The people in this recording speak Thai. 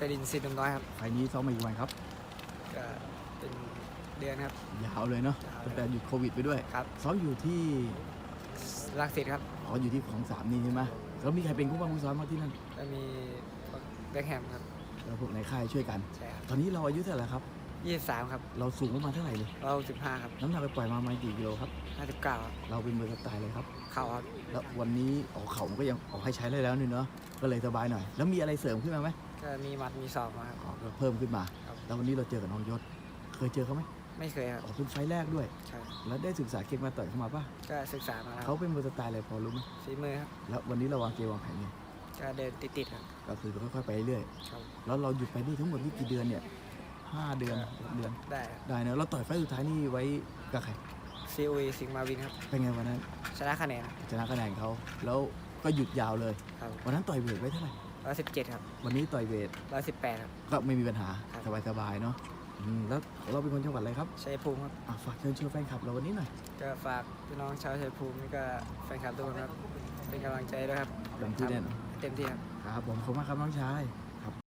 กระดินสิทธิ์หนุ่มน้อยครับไฟล์นี้ซ้อมมาอีกวันครับก็เป็นเดือนครับ ยาวเลยเนาะยาวเลย ตั้งแต่หยุดโควิดไปด้วยครับซ้อมอยู่ที่รักสิทธิ์ครับอ๋ออยู่ที่ของสามนี่ใช่ไหมแล้วมีใครเป็นผู้บังคับซ้อมมางที่นั่นแล้วมีแบ็คแฮมครับแล้วพวกในค่ายช่วยกัน ใช่ครับตอนนี้เราอายุเท่าไหร่ครับ ยี่สิบสามครับเราสูงประมาณเท่าไหร่เลยเราสิบห้าครับน้ำหนักไปปล่อยมาประมาณกี่กิโลครับห้าสิบเก้าเราเป็นมือสไตล์เลยครับ เข่าครับแล้ววันนี้ออกเข่ามันก็ยังออกให้ใช้ได้แล้วนี่เนาะก็เลยสบายหน่อย แล้วมีอะไรเสริมขึ้นมาไหม ก็มีหมัดมีศอกมาครับ อ๋อก็เพิ่มขึ้นมา ครับ แล้ววันนี้เราเจอกับน้องยศ เคยเจอเขาไหมไม่เคยครับ อ๋อเป็นไฟล์แรกด้วย ใช่แล้วได้ศึกษาเกมมาต่อยเข้ามาป่ะก็ศึกษามาแล้วเขาเป็นมือสไตล์อะไรพอรู้ไหมฝีมือครับ แล้ววันนี้เราวางเกมวางแผนไงก็เดินติดๆครับ ก็คือค่อยๆไปเรื่อยครับ แล้วเราหยุดไปนี่ทั้งหมดนี่กี่เดือนเนี่ยห้าเดือนหกเดือน ได้ครับได้นะเราต่อยไฟล์สุดท้ายนี่ไว้กับใคร ซีอุยสิงห์มาวินครับ เป็นไงวันนั้นชนะคะแนนครับชนะคะแนนเขา แล้วก็หยุดยาวเลย ครับ วันนั้นต่อยเวทไว้เท่าไหร่ ร้อยสิบเจ็ดครับวันนี้ต่อยเวทร้อยสิบแปดครับ ก็ไม่มีปัญหาครับ สบายๆเนาะอืมแล้วเราเป็นคนจังหวัดอะไรครับชัยภูมิครับ อะฝากเชิญชวนแฟนคลับเราวันนี้หน่อยก็ฝากพี่น้องชาวชัยภูมินี่ก็แฟนคลับทุกคนครับ เป็นกำลังใจด้วยครับเต็มที่แน่นอนเต็มที่ครับ ครับผมขอบคุณมากครับน้องชายค